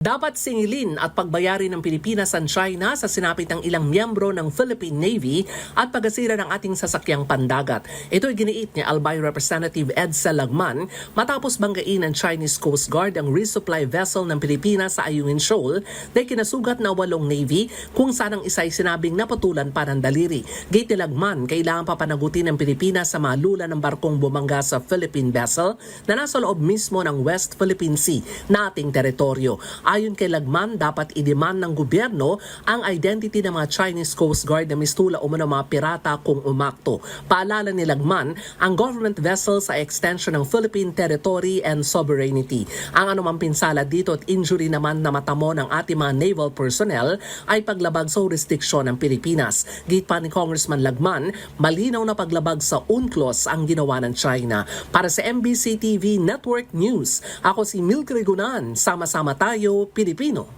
Dapat singilin at pagbayari ng Pilipinas ang China sa sinapit ng ilang miyembro ng Philippine Navy at pagasira ng ating sasakyang pandagat. Ito ay giniit ni Albay Representative Edsa Lagman matapos banggain ng Chinese Coast Guard ang resupply vessel ng Pilipinas sa Ayungin Shoal na kinasugat na walong Navy kung saan ang isa ay sinabing napatulan pa ng daliri. Gate ni Lagman, kailangan pa panagutin ng Pilipinas sa malula ng barkong bumangga sa Philippine vessel na nasa loob mismo ng West Philippine Sea na ating teritoryo. Ayon kay Lagman, dapat i-demand ng gobyerno ang identity ng mga Chinese Coast Guard na mistula umano mga pirata kung umakto. Paalala ni Lagman, ang government vessel sa extension ng Philippine territory and sovereignty. Ang anumang pinsala dito at injury naman na matamo ng ating mga naval personnel ay paglabag sa jurisdiksyon ng Pilipinas. Gate pa ni Congressman Lagman, malinaw na paglabag sa UNCLOS ang ginawa ng China. Para sa MBC TV Network News, ako si Milk Regunan. Sama-sama tayo, Pilipino.